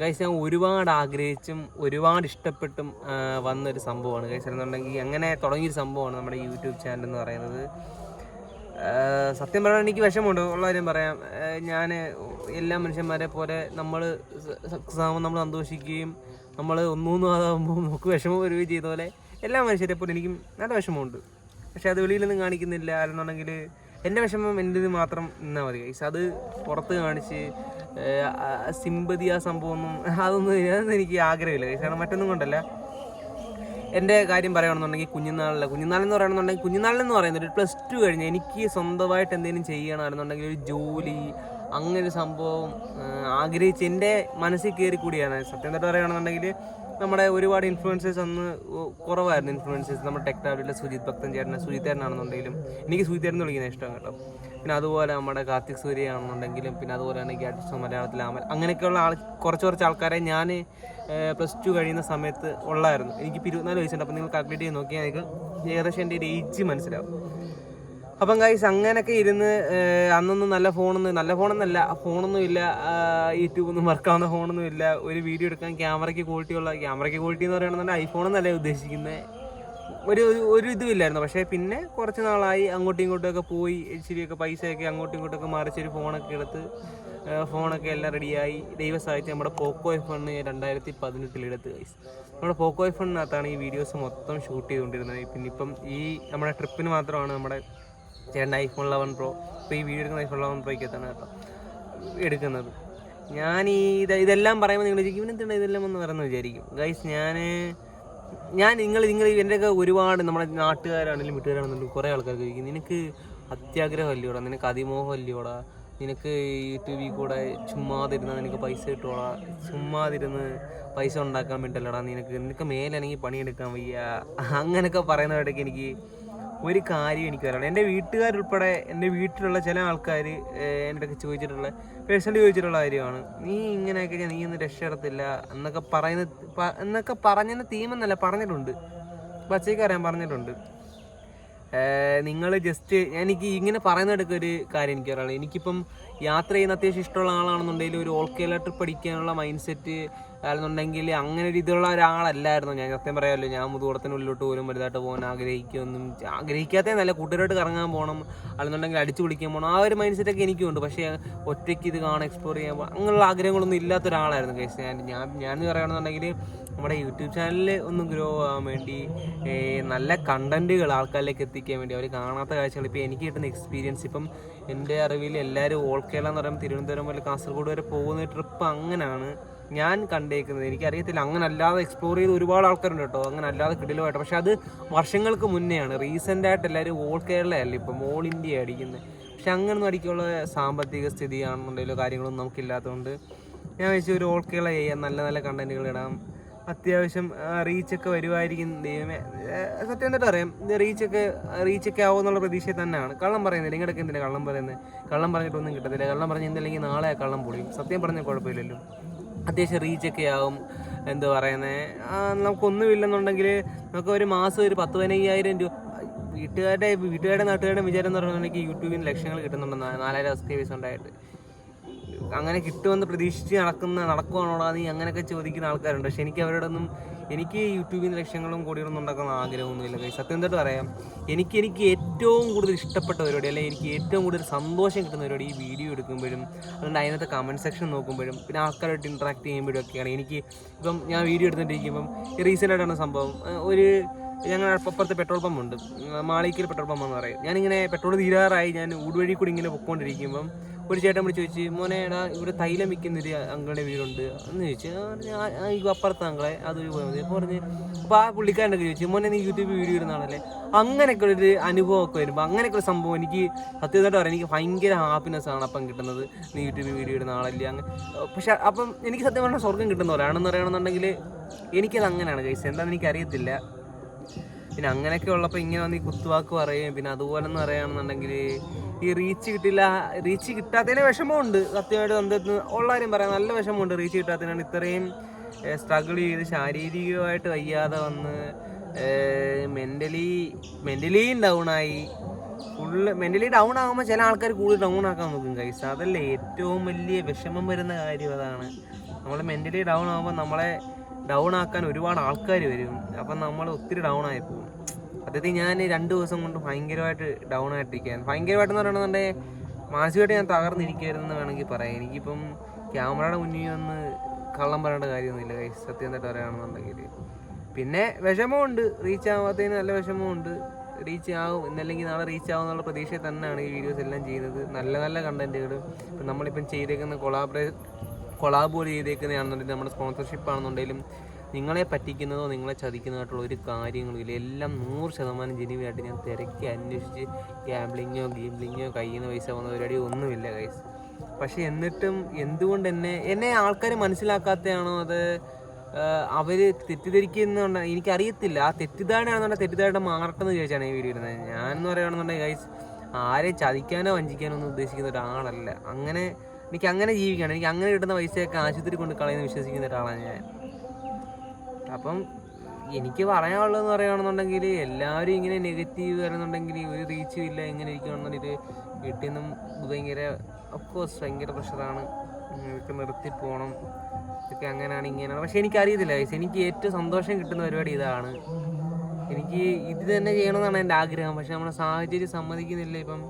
Guys ഞാൻ ഒരുപാട് ആഗ്രഹിച്ചും ഒരുപാട് ഇഷ്ടപ്പെട്ടും വന്നൊരു സംഭവമാണ്. ഗൈസ് എന്നുണ്ടെങ്കിൽ അങ്ങനെ തുടങ്ങിയൊരു സംഭവമാണ് നമ്മുടെ യൂട്യൂബ് ചാനൽ എന്ന് പറയുന്നത്. സത്യം പറഞ്ഞാൽ എനിക്ക് വിഷമമുണ്ട്. ഉള്ള കാര്യം പറയാം. ഞാൻ എല്ലാ മനുഷ്യന്മാരെ പോലെ നമ്മൾ സക്സസ് ആകുമ്പോൾ നമ്മൾ സന്തോഷിക്കുകയും നമ്മൾ ഒന്നൊന്നും അതാകുമ്പോൾ നമുക്ക് വിഷമം വരികയും ചെയ്ത പോലെ എല്ലാ മനുഷ്യരെ പോലെ എനിക്കും നല്ല വിഷമമുണ്ട്. പക്ഷേ അത് വെളിയിലൊന്നും കാണിക്കുന്നില്ല. അല്ലെന്നുണ്ടെങ്കിൽ എന്റെ വിഷമം എന്റെ മാത്രം നിന്നാൽ മതി ഗൈസ് അത് പുറത്ത് കാണിച്ച് സിമ്പതി ആ സംഭവമൊന്നും അതൊന്നും അതൊന്നും എനിക്ക് ആഗ്രഹമില്ല ഗൈസ് കാരണം മറ്റൊന്നും കൊണ്ടല്ല. എന്റെ കാര്യം പറയുകയാണെന്നുണ്ടെങ്കിൽ കുഞ്ഞുനാളിലെ കുഞ്ഞുനാളെന്ന് പറയുകയാണെന്നുണ്ടെങ്കിൽ കുഞ്ഞുനാളെന്ന് പറയുന്നത് ഒരു പ്ലസ് ടു കഴിഞ്ഞ് എനിക്ക് സ്വന്തമായിട്ട് എന്തെങ്കിലും ചെയ്യണമെന്നുണ്ടെങ്കിൽ ഒരു ജോലി അങ്ങനെ ഒരു സംഭവം ആഗ്രഹിച്ച് എന്റെ മനസ്സിൽ കയറി കൂടിയാണ്. സത്യം തൊട്ട് പറയുകയാണെന്നുണ്ടെങ്കിൽ നമ്മുടെ ഒരുപാട് ഇൻഫ്ലുവൻസേഴ്സ് അന്ന് കുറവായിരുന്നു ഇൻഫ്ലുവൻസേഴ്സ് നമ്മുടെ ടെക്ടാവിലെ സുജിത് ഭക്തൻ ചേട്ടൻ സുജിത് ചേട്ടനാണെന്നുണ്ടെങ്കിലും എനിക്ക് സുജിത് ചേട്ടൻ വിളിക്കുന്നത് ഇഷ്ടമാണ് കേട്ടോ. പിന്നെ അതുപോലെ നമ്മുടെ കാർത്തിക് സൂര്യ ആണെന്നുണ്ടെങ്കിലും പിന്നെ അതുപോലെ തന്നെ ഗ്യാറ്റ്സ് മലയാളത്തിലെ അമൽ അങ്ങനെയൊക്കെയുള്ള ആൾ കുറച്ച് കുറച്ച് ആൾക്കാരെ ഞാൻ പ്ലസ് ടു കഴിയുന്ന സമയത്ത് ഉള്ളായിരുന്നു. എനിക്കിപ്പോൾ ഇരുപത്തിനാല് വയസ്സുണ്ട് അപ്പോൾ നിങ്ങൾ കാൽക്കുലേറ്റ് ചെയ്ത് നോക്കിയാൽ ഏകദേശം എന്റെ ഒരു ഏജ് മനസ്സിലാവും. അപ്പം ഗൈസ് അങ്ങനെയൊക്കെ ഇരുന്ന് അന്നൊന്നും നല്ല ഫോണൊന്നും നല്ല ഫോണൊന്നല്ല ഫോണൊന്നും ഇല്ല യൂട്യൂബൊന്നും വർക്കാവുന്ന ഫോണൊന്നും ഇല്ല. ഒരു വീഡിയോ എടുക്കാൻ ക്യാമറയ്ക്ക് ക്വാളിറ്റി ഉള്ള ക്യാമറയ്ക്ക് ക്വാളിറ്റി എന്ന് പറയുകയാണെന്നുണ്ടെങ്കിൽ ഐഫോൺ എന്നല്ല ഉദ്ദേശിക്കുന്നത് ഒരു ഒരു- ഇതുമില്ലായിരുന്നു. പക്ഷേ പിന്നെ കുറച്ച് നാളായി അങ്ങോട്ടും ഇങ്ങോട്ടും ഒക്കെ പോയി ഇച്ചിരിയൊക്കെ പൈസയൊക്കെ അങ്ങോട്ടും ഇങ്ങോട്ടൊക്കെ മറിച്ചൊരു ഫോണൊക്കെ എടുത്ത് ഫോണൊക്കെ എല്ലാം റെഡിയായി ദൈവ സഹായിച്ച് നമ്മുടെ പോക്കോ എഫ് എണ്ണ് രണ്ടായിരത്തി പതിനെട്ടിലെടുത്ത് നമ്മുടെ പോക്കോ എഫ് എണ്ണിനകത്താണ് ഈ വീഡിയോസ് മൊത്തം ഷൂട്ട് ചെയ്തുകൊണ്ടിരുന്നത്. പിന്നെ ഇപ്പം ഈ നമ്മുടെ ട്രിപ്പിന് മാത്രമാണ് നമ്മുടെ ചേട്ടൻ ഐഫോൺ ലെവൻ പ്രോ ഇപ്പോൾ ഈ വീഡിയോ എടുക്കുന്ന ഐഫോൺ ലെവൻ എത്തണം കേട്ടോ. എടുക്കുന്നത്. ഞാൻ ഈ ഇത് ഇതെല്ലാം പറയുമ്പോൾ നിങ്ങൾ വിചാരിക്കും ഇവനെന്താണ് ഇതെല്ലാം ഒന്ന് പറയുന്നത്? വിചാരിക്കും. ഗൈസ് ഞാൻ ഞാൻ നിങ്ങൾ നിങ്ങൾ എന്റെയൊക്കെ ഒരുപാട് നമ്മുടെ നാട്ടുകാരാണെങ്കിലും വീട്ടുകാരാണെങ്കിലും കുറേ ആൾക്കാർക്ക് ചോദിക്കും നിനക്ക് അത്യാഗ്രഹം അല്ലയോടാ നിനക്ക് അതിമോഹം അല്ലയോടാ നിനക്ക് യൂട്യൂബിൽ കൂടെ ചുമ്മാതിരുന്ന് നിനക്ക് പൈസ കിട്ടുവോടാ ചുമ്മാതിരുന്ന് പൈസ ഉണ്ടാക്കാൻ വേണ്ടിയല്ലടാ? നിനക്ക് നിനക്ക് മേലാണെങ്കിൽ പണിയെടുക്കാൻ വയ്യ. അങ്ങനെയൊക്കെ പറയുന്നതായിട്ടൊക്കെ എനിക്ക് ഒരു കാര്യം എനിക്ക് പറയാനുള്ളത്. എന്റെ വീട്ടുകാരുൾപ്പെടെ എന്റെ വീട്ടിലുള്ള ചില ആൾക്കാർ എന്റെ അടുത്ത് ചോദിച്ചിട്ടുള്ള പേഴ്സണലി ചോദിച്ചിട്ടുള്ള കാര്യമാണ്. നീ ഇങ്ങനെയൊക്കെ ഞാൻ നീ ഒന്നും രക്ഷപ്പെടത്തില്ല എന്നൊക്കെ പറയുന്ന എന്നൊക്കെ പറഞ്ഞതിന് തീമെന്നല്ല പറഞ്ഞിട്ടുണ്ട്. പച്ചയ്ക്ക് അറിയാൻ പറഞ്ഞിട്ടുണ്ട്. നിങ്ങൾ ജസ്റ്റ് എനിക്ക് ഇങ്ങനെ പറയുന്നിടയ്ക്ക് ഒരു കാര്യം എനിക്ക് പറയാനുള്ളത്. എനിക്കിപ്പം യാത്ര ചെയ്യുന്ന അത്യാവശ്യം ഇഷ്ടമുള്ള ആളാണെന്നുണ്ടെങ്കിൽ ഒരു ഓൾ കേരള ട്രിപ്പ് അടിക്കാനുള്ള മൈൻഡ് സെറ്റ് അല്ലെന്നുണ്ടെങ്കിൽ അങ്ങനെ രീതിയിലുള്ള ഒരാളല്ലായിരുന്നു. ഞാൻ സത്യം പറയാമല്ലോ ഞാൻ മുതുകുളത്തിനുള്ളിലോട്ട് പോലും വലുതായിട്ട് പോകാൻ ആഗ്രഹിക്കൊന്നും ആഗ്രഹിക്കാത്തേ നല്ല കൂട്ടുകാരോട്ട് കറങ്ങാൻ പോകണം അല്ലെന്നുണ്ടെങ്കിൽ അടിച്ചു പിടിക്കാൻ പോകണം. ആ ഒരു മൈൻഡ് സെറ്റൊക്കെ എനിക്കുണ്ട് പക്ഷേ ഒറ്റയ്ക്ക് ഇത് കാണാൻ എക്സ്പ്ലോർ ചെയ്യാൻ അങ്ങനെയുള്ള ആഗ്രഹങ്ങളൊന്നും ഇല്ലാത്ത ഒരാളായിരുന്നു കേസ് ഞാൻ ഞാൻ ഞാൻ പറയുകയാണെന്നുണ്ടെങ്കിൽ നമ്മുടെ യൂട്യൂബ് ചാനലിൽ ഒന്ന് ഗ്രോ ആവാൻ വേണ്ടി നല്ല കണ്ടന്റുകൾ ആൾക്കാരിലേക്ക് എത്തിക്കാൻ വേണ്ടി അവർ കാണാത്ത കാഴ്ചകൾ ഇപ്പോൾ എനിക്ക് കിട്ടുന്ന എക്സ്പീരിയൻസ് ഇപ്പം എന്റെ അറിവിൽ എല്ലാവരും ഓൾ കേരള എന്ന് പറയുമ്പോൾ തിരുവനന്തപുരം മുതൽ കാസർഗോഡ് വരെ പോകുന്ന ട്രിപ്പ് അങ്ങനെയാണ്. ഞാൻ കണ്ടേക്കുന്നത്. എനിക്കറിയത്തില്ല അങ്ങനെ അല്ലാതെ എക്സ്പ്ലോർ ചെയ്ത് ഒരുപാട് ആൾക്കാരുണ്ട് കേട്ടോ. അങ്ങനെ അല്ലാതെ കിടിലുമായിട്ട്. പക്ഷെ അത് വർഷങ്ങൾക്ക് മുന്നെയാണ്. റീസെന്റ് ആയിട്ട് എല്ലാവരും ഓൾ കേരളയല്ല ഇപ്പം? ഓൾ ഇന്ത്യ അടിക്കുന്നത്. പക്ഷെ അങ്ങനൊന്നും അടിക്കുള്ള സാമ്പത്തിക സ്ഥിതിയാണെന്നുണ്ടെങ്കിലോ കാര്യങ്ങളൊന്നും നമുക്കില്ലാത്തതുകൊണ്ട് ഞാൻ വെച്ച് ഒരു ഓൾ കേരള ചെയ്യാം നല്ല നല്ല കണ്ടന്റുകൾ ഇടാം. അത്യാവശ്യം റീച്ചൊക്കെ വരുമായിരിക്കും ദൈവമേ. സത്യം എന്നിട്ട് അറിയാം. റീച്ചൊക്കെ റീച്ചൊക്കെ ആവുമെന്നുള്ള പ്രതീക്ഷ തന്നെയാണ്. കള്ളം പറയുന്നില്ല. ഇങ്ങോട്ടൊക്കെ എന്തിനാണ് കള്ളം പറയുന്നത്? കള്ളം പറഞ്ഞിട്ടൊന്നും കിട്ടത്തില്ല. കള്ളം പറഞ്ഞ് എന്തില്ലെങ്കിൽ നാളെ കള്ളം പൊളിയും. സത്യം പറഞ്ഞാൽ കുഴപ്പമില്ലല്ലോ. അത്യാവശ്യം റീച്ചൊക്കെ ആവും. എന്ത് പറയുന്നത് നമുക്കൊന്നുമില്ലെന്നുണ്ടെങ്കിൽ നമുക്ക് ഒരു മാസം ഒരു പത്ത് പതിനയ്യായിരം രൂപ വീട്ടുകാരുടെ വീട്ടുകാരുടെ നാട്ടുകാരുടെ വിചാരം എന്ന് പറഞ്ഞിട്ടുണ്ടെങ്കിൽ യൂട്യൂബിൽ ലക്ഷങ്ങൾ കിട്ടുന്നുണ്ട്. നാലായിരം സബ്സ്ക്രൈബേഴ്സ് ഉണ്ടായിട്ട്. അങ്ങനെ കിട്ടുമെന്ന് പ്രതീക്ഷിച്ച് നടക്കുന്ന നടക്കുവാണോടാ നീ അങ്ങനെയൊക്കെ ചോദിക്കുന്ന ആൾക്കാരുണ്ട്. പക്ഷെ എനിക്ക് അവരോടൊന്നും എനിക്ക് യൂട്യൂബിൽ നിന്ന് ലക്ഷങ്ങളും കോടികളൊന്നും ഉണ്ടാക്കുന്ന ആഗ്രഹമൊന്നുമില്ല കൈ സത്യം എന്തായിട്ട് പറയാം? എനിക്ക് എനിക്ക് ഏറ്റവും കൂടുതൽ ഇഷ്ടപ്പെട്ട പരിപാടി അല്ലെങ്കിൽ എനിക്ക് ഏറ്റവും കൂടുതൽ സന്തോഷം കിട്ടുന്ന പരിപാടി ഈ വീഡിയോ എടുക്കുമ്പോഴും അതുകൊണ്ട് അതിനകത്ത് കമന്റ് സെക്ഷൻ നോക്കുമ്പോഴും പിന്നെ ആൾക്കാരായിട്ട് ഇൻട്രാക്ട് ചെയ്യുമ്പോഴും ഒക്കെയാണ്. എനിക്ക് ഇപ്പം ഞാൻ വീഡിയോ എടുത്തിട്ടിരിക്കുമ്പം റീസെന്റ് ആയിട്ടാണ് സംഭവം. ഒരു ഞങ്ങളുടെ അപ്പുറത്ത് പെട്രോൾ പമ്പ് ഉണ്ട്. മാളിക്കൽ പെട്രോൾ പമ്പ് എന്ന് പറയും. ഞാനിങ്ങനെ പെട്രോൾ തീരാറായി ഞാൻ ഊടുവഴി കൂടി ഇങ്ങനെ പൊക്കോണ്ടിരിക്കുമ്പം ഒരു ചേട്ടൻ വിളിച്ച് ചോദിച്ചു മോനെ എടാ ഇവിടെ തൈലം വിൽക്കുന്നൊരു അങ്കളുടെ വീടുണ്ട്. എന്ന് ചോദിച്ചു ഞാൻ പറഞ്ഞു, "ആ, അപ്പുറത്ത് അങ്കളെ അതൊരു പോയാൽ മതി. അപ്പോൾ പറഞ്ഞ് അപ്പോൾ ആ പുള്ളിക്കാരനൊക്കെ ചോദിച്ചു മോനെ നീ യൂട്യൂബ് വീഡിയോ ഇടുന്നതാണല്ലേ അങ്ങനെയൊക്കെ ഒരു അനുഭവമൊക്കെ വരുമ്പോൾ അങ്ങനെയൊക്കെ ഒരു സംഭവം എനിക്ക് സത്യമായിട്ട് പറയാം എനിക്ക് ഭയങ്കര ഹാപ്പിനെസ് ആണ് അപ്പം കിട്ടുന്നത് നീ യൂട്യൂബ് വീഡിയോ ഇടുന്ന ആളല്ലേ? അങ്ങനെ പക്ഷെ അപ്പം എനിക്ക് സത്യം പറഞ്ഞാൽ സ്വർഗം കിട്ടുന്ന പോലെയാണെന്ന് പറയണമെന്നുണ്ടെങ്കിൽ എനിക്കത് അങ്ങനെയാണ് കഴിച്ചത് എന്താണെന്ന് എനിക്കറിയത്തില്ല. പിന്നെ അങ്ങനെയൊക്കെ ഉള്ളപ്പോൾ ഇങ്ങനെ വന്ന് ഈ കുത്തുവാക്ക് പറയും പിന്നെ അതുപോലെ എന്ന് പറയുകയാണെന്നുണ്ടെങ്കിൽ ഈ റീച്ച് കിട്ടില്ല റീച്ച് കിട്ടാത്തതിന് വിഷമമുണ്ട്. സത്യമായിട്ട് സ്വന്തത്തിന് ഉള്ള കാര്യം പറയാം. നല്ല വിഷമമുണ്ട് റീച്ച് കിട്ടാത്തതിനാണ്. ഇത്രയും സ്ട്രഗിൾ ചെയ്ത് ശാരീരികമായിട്ട് വയ്യാതെ വന്ന് മെന്റലി മെന്റലിയും ഡൗണായി ഫുള്ള് മെന്റലി ഡൗൺ ആകുമ്പോൾ ചില ആൾക്കാർ കൂടുതൽ ഡൗൺ ആക്കാൻ നോക്കും കൈസ് അതല്ലേ ഏറ്റവും വലിയ വിഷമം വരുന്ന കാര്യം അതാണ്. നമ്മൾ മെന്റലി ഡൗൺ ആകുമ്പോൾ നമ്മളെ ഡൗൺ ആക്കാൻ ഒരുപാട് ആൾക്കാർ വരും. അപ്പം നമ്മൾ ഒത്തിരി ഡൗൺ ആയി പോകും. സത്യത്തിൽ ഞാൻ രണ്ട് ദിവസം കൊണ്ട് ഭയങ്കരമായിട്ട് ഡൗൺ ആയിട്ടിരിക്കുകയാണ്. ഭയങ്കരമായിട്ടെന്ന് പറയണമെന്നുണ്ടെങ്കിൽ മാനസികമായിട്ട് ഞാൻ തകർന്നിരിക്കുകയായിരുന്നു വേണമെങ്കിൽ പറയാം. എനിക്കിപ്പം ക്യാമറയുടെ മുന്നിൽ വന്ന് കള്ളം പറയേണ്ട കാര്യമൊന്നുമില്ല. കൈ സത്യം തട്ട് പറയുകയാണെന്നുണ്ടെങ്കിൽ. പിന്നെ വിഷമമുണ്ട്. റീച്ച് ആവാത്തതിന് നല്ല വിഷമമുണ്ട്. റീച്ച് ആവും. ഇന്നല്ലെങ്കിൽ നാളെ റീച്ച് ആവും എന്നുള്ള പ്രതീക്ഷയിൽ തന്നെയാണ് ഈ വീഡിയോസ് എല്ലാം ചെയ്യുന്നത്. നല്ല നല്ല കണ്ടന്റുകൾ ഇപ്പം നമ്മളിപ്പം ചെയ്തേക്കുന്ന കൊളാബറേ കൊളാബ് പോലെ ചെയ്തേക്കുന്നതാണെന്നുണ്ടെങ്കിൽ നമ്മുടെ സ്പോൺസർഷിപ്പ് ആണെന്നുണ്ടെങ്കിലും നിങ്ങളെ പറ്റിക്കുന്നതോ നിങ്ങളെ ചതിക്കുന്നതായിട്ടുള്ള ഒരു കാര്യങ്ങളും ഇല്ല എല്ലാം നൂറ് ശതമാനം ജെനുവിനായിട്ട് ഞാൻ തിരക്കി അന്വേഷിച്ച് ഗ്യാംബ്ലിങ്ങോ ഗെയിംബ്ലിങ്ങോ കയ്യിൽ നിന്ന് പൈസ വന്ന പരിപാടി ഒന്നുമില്ല കൈസ് പക്ഷെ എന്നിട്ടും എന്തുകൊണ്ട് എന്നെ എന്നെ ആൾക്കാർ മനസ്സിലാക്കാത്തതാണോ? അത് അവർ തെറ്റിദ്ധരിക്കുന്നുണ്ട്. എനിക്കറിയത്തില്ല. ആ തെറ്റിദ്ധാരണയാണെന്നുണ്ടെങ്കിൽ തെറ്റിദ്ധാരണ മാറട്ടെന്ന് ചോദിച്ചാണ് ഈ വീഡിയോ ഇരുന്നത് ഞാൻ എന്ന് പറയുകയാണെന്നുണ്ടെങ്കിൽ ഗൈസ് ആരെയും ചതിക്കാനോ വഞ്ചിക്കാനോ ഒന്നും ഉദ്ദേശിക്കുന്ന ഒരാളല്ല. അങ്ങനെ എനിക്ക് അങ്ങനെ ജീവിക്കണം. എനിക്ക് അങ്ങനെ കിട്ടുന്ന പൈസയൊക്കെ ആശുപത്രി കൊണ്ട് കളയുന്ന വിശ്വസിക്കുന്ന ഒരാളാണ് ഞാൻ. അപ്പം എനിക്ക് പറയാനുള്ളതെന്ന് പറയുകയാണെന്നുണ്ടെങ്കിൽ എല്ലാവരും ഇങ്ങനെ നെഗറ്റീവ് വരുന്നുണ്ടെങ്കിൽ ഒരു റീച്ചും ഇല്ല ഇങ്ങനെ ഇരിക്കുകയാണെന്നുണ്ടെങ്കിൽ വീട്ടിൽ നിന്നും ഭയങ്കര ഒഫ്കോഴ്സ് ഭയങ്കര പ്രഷറാണ് ഇതൊക്കെ നിർത്തി പോകണം ഇതൊക്കെ അങ്ങനെയാണ് ഇങ്ങനെയാണ്. പക്ഷെ എനിക്കറിയത്തില്ല. എനിക്ക് ഏറ്റവും സന്തോഷം കിട്ടുന്ന പരിപാടി ഇതാണ്. എനിക്ക് ഇത് തന്നെ ചെയ്യണമെന്നാണ് എന്റെ ആഗ്രഹം. പക്ഷെ നമ്മുടെ സാഹചര്യം സമ്മതിക്കുന്നില്ല. ഇപ്പം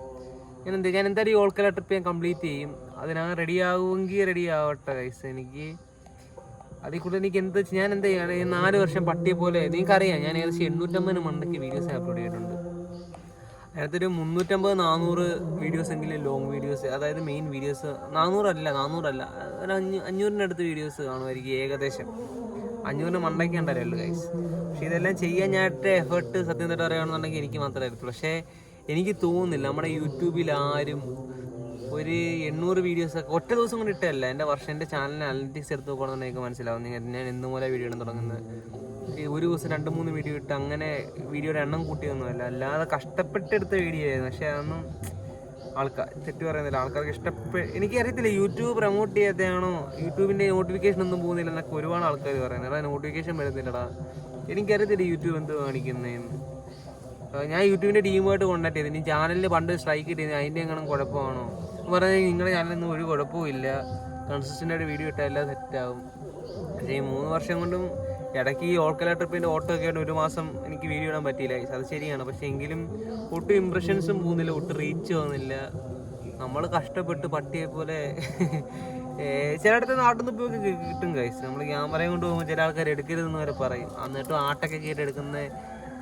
ഞാൻ എന്താ ഞാൻ എന്തായാലും ഓൾക്കല ട്രിപ്പ് ഞാൻ കംപ്ലീറ്റ് ചെയ്യും. അതിനാ റെഡി ആവുമെങ്കിൽ റെഡി ആവട്ടെ കൈസ് എനിക്ക് അതിൽ കൂടുതൽ എനിക്ക് എന്ത് ഞാൻ എന്താ ചെയ്യാണ് ഈ നാല് വർഷം പട്ടിയെ പോലെ നിങ്ങൾക്കറിയാം ഞാൻ ഏകദേശം എണ്ണൂറ്റമ്പതിന് മണ്ടയ്ക്ക് വീഡിയോസ് അപ്ലോഡ് ചെയ്തിട്ടുണ്ട്. അതിനകത്തൊരു മുന്നൂറ്റമ്പത് നാനൂറ് വീഡിയോസ് എങ്കിലും ലോങ് വീഡിയോസ് അതായത് മെയിൻ വീഡിയോസ് നാനൂറല്ല നാനൂറല്ല ഒരു അഞ്ഞൂ അഞ്ഞൂറിന്റെ അടുത്ത് വീഡിയോസ് കാണുമായിരിക്കും ഏകദേശം. അഞ്ഞൂറിന് മണ്ടയ്ക്ക് ഉണ്ടല്ലോ ഗൈസ് പക്ഷേ ഇതെല്ലാം ചെയ്യാൻ ഞാനിട്ട് എഫേർട്ട് സത്യം തൊട്ട് പറയുകയാണെന്നുണ്ടെങ്കിൽ എനിക്ക് മാത്രമേ എടുത്തുള്ളൂ പക്ഷേ എനിക്ക് തോന്നുന്നില്ല നമ്മുടെ യൂട്യൂബിൽ ആരും ഒരു എണ്ണൂറ് വീഡിയോസ് ഒക്കെ ഒറ്റ ദിവസം കൊണ്ട് ഇട്ടല്ല എന്റെ വർഷം എന്റെ ചാനലിന് അനലിറ്റിക്സ് എടുത്ത് നോക്കുകയാണെന്നുണ്ടെങ്കിൽ മനസ്സിലാവും. നിങ്ങൾ ഞാൻ എന്ന് പോലെ വീഡിയോ ഇടാൻ തുടങ്ങുന്നത്. ഒരു ദിവസം രണ്ട് മൂന്ന് വീഡിയോ ഇട്ട് അങ്ങനെ വീഡിയോയുടെ എണ്ണം കൂട്ടിയൊന്നുമല്ല. അല്ലാതെ കഷ്ടപ്പെട്ടെടുത്ത വീഡിയോ ആയിരുന്നു. പക്ഷെ അതൊന്നും ആൾക്കാർ തെറ്റ് പറയുന്നില്ല. ആൾക്കാർക്ക് ഇഷ്ടപ്പെട്ട് എനിക്ക് അറിയത്തില്ല യൂട്യൂബ് പ്രൊമോട്ട് ചെയ്യാത്തതാണോ? യൂട്യൂബിന്റെ നോട്ടിഫിക്കേഷൻ ഒന്നും പോകുന്നില്ല എന്നൊക്കെ ഒരുപാട് ആൾക്കാർ പറയുന്നത്. നോട്ടിഫിക്കേഷൻ വരുന്നില്ലടാ. എനിക്കറിയത്തില്ല യൂട്യൂബ് എന്ത് കാണിക്കുന്നതെന്ന് ഞാൻ യൂട്യൂബിന്റെ ടീമുമായിട്ട് കോൺടാക്ട് ചെയ്തു. ഇനി ചാനലിൽ പണ്ട് സ്ട്രൈക്ക് കിട്ടിയത് അതിന്റെ എങ്ങനെ കുഴപ്പമാണോ? പറഞ്ഞാൽ നിങ്ങളുടെ ചാനലൊന്നും ഒരു കുഴപ്പവും ഇല്ല. കൺസിസ്റ്റന്റ് ആയിട്ട് വീഡിയോ ഇട്ടാൽ എല്ലാം സെറ്റാവും പക്ഷേ ഈ മൂന്ന് വർഷം കൊണ്ടും ഇടയ്ക്ക് ഈ ഓൾക്കല ട്രിപ്പിന്റെ ഓട്ടോ ഒക്കെ ആയിട്ട് ഒരു മാസം എനിക്ക് വീഡിയോ ഇടാൻ പറ്റിയില്ല. അത് ശരിയാണ്. പക്ഷേ എങ്കിലും ഒട്ടും ഇമ്പ്രഷൻസും പോകുന്നില്ല ഒട്ടും റീച്ച് വന്നില്ല. നമ്മൾ കഷ്ടപ്പെട്ട് പട്ടിയെ പോലെ ചിലയിടത്ത് നാട്ടിൽ നിന്ന് പോയി കിട്ടും കൈസ് നമ്മൾ ക്യാമറയും കൊണ്ട് പോകുമ്പോൾ ചില ആൾക്കാർ എടുക്കരുതെന്ന് വരെ പറയും. എന്നിട്ടും ആട്ടൊക്കെ കയറ്റി എടുക്കുന്ന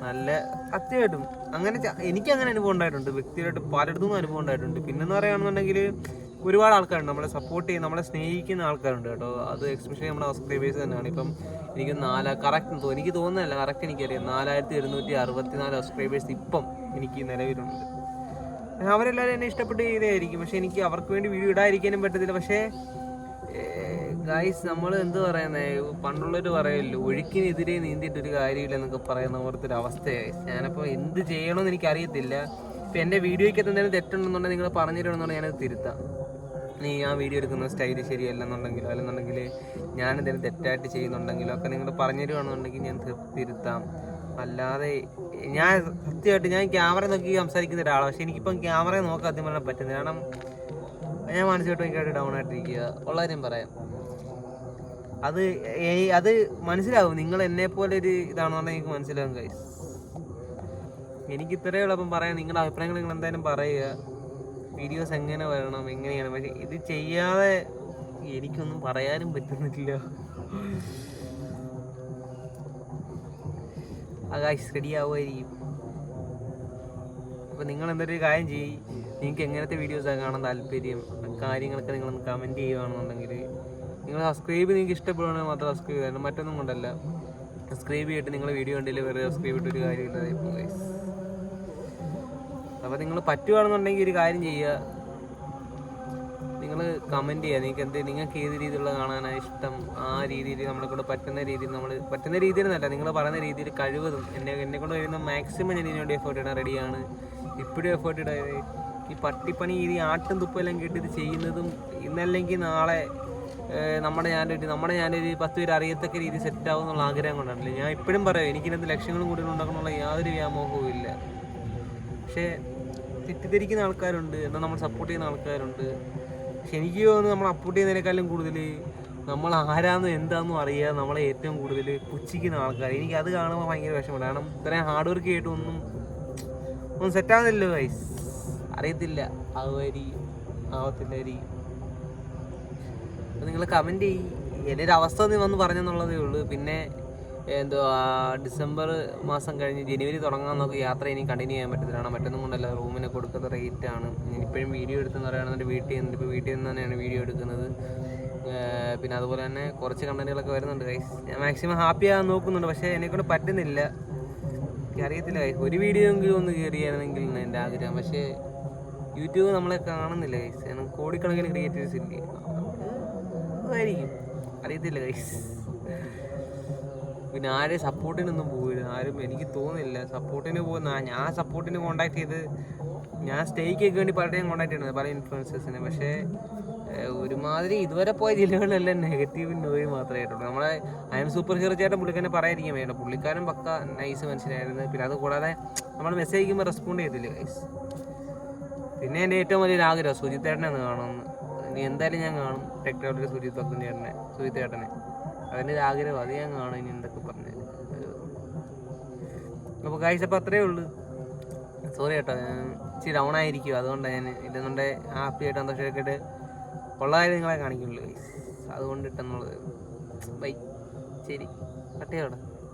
നല്ല സത്യമായിട്ടും അങ്ങനെ എനിക്ക് അങ്ങനെ അനുഭവം ഉണ്ടായിട്ടുണ്ട്. വ്യക്തിയായിട്ട് പലയിടത്തു അനുഭവം ഉണ്ടായിട്ടുണ്ട്. പിന്നെന്ന് പറയുകയാണെന്നുണ്ടെങ്കിൽ ഒരുപാട് ആൾക്കാരുണ്ട്. നമ്മളെ സപ്പോർട്ട് ചെയ്യുന്ന നമ്മളെ സ്നേഹിക്കുന്ന ആൾക്കാരുണ്ട് കേട്ടോ. അത് എക്സ്പെഷ്യലി നമ്മുടെ സബ്സ്ക്രൈബേഴ്സ് തന്നെയാണ്. ഇപ്പം എനിക്ക് നാല കറക്റ്റ് എനിക്ക് തോന്നുന്നില്ല കറക്റ്റ് എനിക്കറിയാം. നാലായിരത്തി എഴുന്നൂറ്റി അറുപത്തി നാല് സബ്സ്ക്രൈബേഴ്സ് ഇപ്പം എനിക്ക് നിലവിലുണ്ട്. അവരെല്ലാവരും എന്നെ ഇഷ്ടപ്പെട്ട് ചെയ്തതായിരിക്കും. പക്ഷെ എനിക്ക് അവർക്ക് വേണ്ടി വീഡിയോ ഇടാതിരിക്കാനും പറ്റത്തില്ല. പക്ഷേ ഗായ്സ് നമ്മൾ എന്ത് പറയുന്നേ? പണ്ടുള്ളവർ പറയല്ലോ ഒഴുക്കിനെതിരെ നീന്തിയിട്ട് ഒരു കാര്യമില്ല എന്നൊക്കെ പറയുന്ന പോലത്തെ ഒരു അവസ്ഥയായി ഞാനപ്പോൾ എന്ത് ചെയ്യണമെന്ന് എനിക്കറിയത്തില്ല. ഇപ്പം എന്റെ വീഡിയോയ്ക്ക് എന്തെങ്കിലും തെറ്റുണ്ടെന്നുണ്ടെങ്കിൽ നിങ്ങൾ പറഞ്ഞു തരണമെന്നുണ്ടെങ്കിൽ ഞാനത് തിരുത്താം. നീ ആ വീഡിയോ എടുക്കുന്ന സ്റ്റൈൽ ശരിയല്ലെന്നുണ്ടെങ്കിലോ അല്ലെന്നുണ്ടെങ്കിൽ ഞാൻ എന്തെങ്കിലും തെറ്റായിട്ട് ചെയ്യുന്നുണ്ടെങ്കിലോ ഒക്കെ നിങ്ങൾ പറഞ്ഞു തരുവാണെന്നുണ്ടെങ്കിൽ ഞാൻ തിരുത്താം. അല്ലാതെ ഞാൻ സത്യമായിട്ട് ഞാൻ ക്യാമറ നോക്കി സംസാരിക്കുന്ന ഒരാളാണ് പക്ഷെ എനിക്കിപ്പം ക്യാമറ നോക്കാൻ പറഞ്ഞാൽ പറ്റുന്നത് കാരണം ഞാൻ മാനസികമായിട്ട് ഭയങ്കരമായിട്ട് ഡൗൺ ആയിട്ടിരിക്കുക ഉള്ള കാര്യം പറയാം. അത് അത് മനസ്സിലാവും. നിങ്ങൾ എന്നെ പോലെ ഒരു ഇതാണെന്നുണ്ടെങ്കിൽ എനിക്ക് മനസ്സിലാവും കൈസ് എനിക്ക് ഇത്രയേ ഉള്ളൂ അപ്പം പറയാം നിങ്ങളുടെ അഭിപ്രായങ്ങൾ നിങ്ങൾ എന്തായാലും പറയുക. വീഡിയോസ് എങ്ങനെ വരണം എങ്ങനെയാണ്? പക്ഷെ ഇത് ചെയ്യാതെ എനിക്കൊന്നും പറയാനും പറ്റുന്നില്ല. ആകാശ് കാശ് റെഡി ആവുമായിരിക്കും. അപ്പോൾ നിങ്ങൾ എന്തൊരു കാര്യം ചെയ്യും. നിങ്ങൾക്ക് എങ്ങനത്തെ വീഡിയോസാണ് കാണാൻ താല്പര്യം? കാര്യങ്ങളൊക്കെ നിങ്ങളൊന്ന് കമന്റ് ചെയ്യുകയാണെന്നുണ്ടെങ്കിൽ നിങ്ങൾ സബ്സ്ക്രൈബ് നിങ്ങൾക്ക് ഇഷ്ടപ്പെടുകയാണെങ്കിൽ മാത്രം സബ്സ്ക്രൈബ് ചെയ്യണം മറ്റൊന്നും കൊണ്ടല്ല. സബ്സ്ക്രൈബ് ചെയ്തിട്ട് നിങ്ങൾ വീഡിയോ കണ്ടില്ല വെറുതെ സബ്സ്ക്രൈബ് ചെയ്തിട്ട് ഒരു കാര്യമില്ല ഇപ്പോൾ അപ്പോൾ നിങ്ങൾ പറ്റുകയാണെന്നുണ്ടെങ്കിൽ ഒരു കാര്യം ചെയ്യുക. നിങ്ങൾ കമന്റ് ചെയ്യുക. നിങ്ങൾക്ക് എന്ത് നിങ്ങൾക്ക് ഏത് രീതിയിലുള്ള കാണാനാണ് ഇഷ്ടം? ആ രീതിയിൽ നമ്മളെ കൊണ്ട് പറ്റുന്ന രീതിയിൽ നമ്മൾ പറ്റുന്ന രീതിയിൽ എന്നല്ല നിങ്ങൾ പറയുന്ന രീതിയിൽ കഴിവതും എന്നെ എന്നെ കൊണ്ട് കഴിയുന്ന മാക്സിമം ഞാൻ ഇതിനുവേണ്ടി എഫേർട്ട് ഇടാൻ റെഡിയാണ് ഇപ്പോഴും എഫേർട്ട് ഇടാതെ ഈ പട്ടിപ്പണി ഈ ആട്ടും തുപ്പെല്ലാം കേട്ട് ചെയ്യുന്നതും ഇന്നല്ലെങ്കിൽ നാളെ നമ്മുടെ ഞാനൊരു നമ്മുടെ ഞാനൊരു പത്ത് പേര് അറിയത്തക്ക രീതി സെറ്റ് ആവും എന്നുള്ള ആഗ്രഹം കൊണ്ടാണല്ലേ. ഞാൻ ഇപ്പോഴും പറയാം എനിക്കിനകത്ത് ലക്ഷ്യങ്ങളും കൂടുതൽ ഉണ്ടാക്കണമെന്നുള്ള യാതൊരു വ്യാമോഹവും ഇല്ല. പക്ഷേ തെറ്റിദ്ധരിക്കുന്ന ആൾക്കാരുണ്ട് എന്നാൽ നമ്മൾ സപ്പോർട്ട് ചെയ്യുന്ന ആൾക്കാരുണ്ട്. പക്ഷെ എനിക്ക് തോന്നുന്നു നമ്മൾ അപ്പോർട്ട് ചെയ്യുന്നതിനേക്കാളും കൂടുതൽ നമ്മൾ ആരാന്നും എന്താണെന്നും അറിയാതെ നമ്മളെ ഏറ്റവും കൂടുതൽ പുച്ഛിക്കുന്ന ആൾക്കാർ. എനിക്ക് അത് കാണുമ്പോൾ ഭയങ്കര വിഷമമാണ്. കാരണം ഇത്രയും ഹാർഡ് വർക്ക് ചെയ്തിട്ട് ഒന്നും ഒന്നും സെറ്റാകുന്നില്ലല്ലോ ഗൈസ് അറിയത്തില്ല. ആവുമായിരിക്കും ആവത്തില്ലായിരിക്കും നിങ്ങൾ കമന്റ് ചെയ്യും. എന്റെ ഒരു അവസ്ഥ നീ വന്ന് പറഞ്ഞെന്നുള്ളതേ ഉള്ളൂ. പിന്നെ എന്തുവാ ഡിസംബർ മാസം കഴിഞ്ഞ് ജനുവരി തുടങ്ങാൻ നമുക്ക് യാത്ര ഇനി കണ്ടിന്യൂ ചെയ്യാൻ പറ്റത്തില്ല. കാരണം മറ്റൊന്നും കൊണ്ടല്ല റൂമിന് കൊടുക്കുന്ന റേറ്റ് ആണ്. ഇപ്പോഴും വീഡിയോ എടുത്തെന്ന് പറയുന്നത് വീട്ടിൽ നിന്ന് ഇപ്പോൾ വീട്ടിൽ നിന്ന് തന്നെയാണ് വീഡിയോ എടുക്കുന്നത്. പിന്നെ അതുപോലെ തന്നെ കുറച്ച് കണ്ടന്റുകളൊക്കെ വരുന്നുണ്ട് ഗൈസ് ഞാൻ മാക്സിമം ഹാപ്പി ആകാൻ നോക്കുന്നുണ്ട്. പക്ഷേ എന്നെക്കൊണ്ട് പറ്റുന്നില്ല. എനിക്ക് അറിയത്തില്ല ഗൈസ് ഒരു വീഡിയോ എങ്കിലും ഒന്ന് കയറിയായിരുന്നെങ്കിൽ എന്റെ ആഗ്രഹം. പക്ഷേ യൂട്യൂബ് നമ്മളെ കാണുന്നില്ല ഗൈസ് കോടിക്കണക്കിന് ക്രിയേറ്റേഴ്സ് ഇല്ലേ? ആയിരിക്കും. അറിയത്തില്ല ഗൈസ് പിന്നെ ആരും സപ്പോർട്ടിനൊന്നും പോയില്ല ആരും എനിക്ക് തോന്നുന്നില്ല. സപ്പോർട്ടിന് പോകുന്ന ഞാൻ സപ്പോർട്ടിന് കോണ്ടാക്ട് ചെയ്ത് ഞാൻ സ്റ്റേക്കൊക്കെ വേണ്ടി പലരെയും കോണ്ടാക്ട് ചെയ്യുന്നത് പല ഇൻഫ്ലുവൻസേഴ്സിനെ പക്ഷേ ഒരുമാതിരി ഇതുവരെ പോയ ജില്ലകളിലെല്ലാം നെഗറ്റീവ് നോയി മാത്രമേ ആയിട്ടുള്ളൂ. നമ്മളെ ഐ എം സൂപ്പർ ഹീറോ ചേട്ടൻ പുള്ളിക്കാരനെ പറയാതിരിക്കാൻ വേണ്ട പുള്ളിക്കാരൻ പക്ക നൈസ് മനുഷ്യനായിരുന്നു. പിന്നെ അത് കൂടാതെ നമ്മൾ മെസ്സേജ് അയക്കുമ്പോൾ റെസ്പോണ്ട് ചെയ്തില്ല പിന്നെ എന്റെ ഏറ്റവും വലിയൊരു ആഗ്രഹം സുജിത്തേട്ടനെ ഒന്ന് കാണുമെന്ന് ഇനി എന്തായാലും ഞാൻ കാണും. ടെക്നോളജി സുജിത് പക്കും ചേട്ടനെ സുജിത്തേട്ടനെ അതിന്റെ ഒരു ആഗ്രഹം അത് ഞാൻ കാണും ഇനി എന്തൊക്കെ പറഞ്ഞു. അപ്പോൾ കാഴ്ച അപ്പോൾ അത്രേ ഉള്ളൂ. സോറി കേട്ടോ ഞാൻ ഇച്ചിരി ഡൗൺ ആയിരിക്കും. അതുകൊണ്ടാണ് ഞാൻ ഇല്ലെന്നുണ്ടെ ഹാപ്പി ആയിട്ട് സന്തോഷമൊക്കെ ആയിട്ട് ഉള്ള നിങ്ങളെ കാണിക്കുള്ളൂ അതുകൊണ്ട് ഇട്ടെന്നുള്ളത്. ബൈ ശരി ചെയ്യണം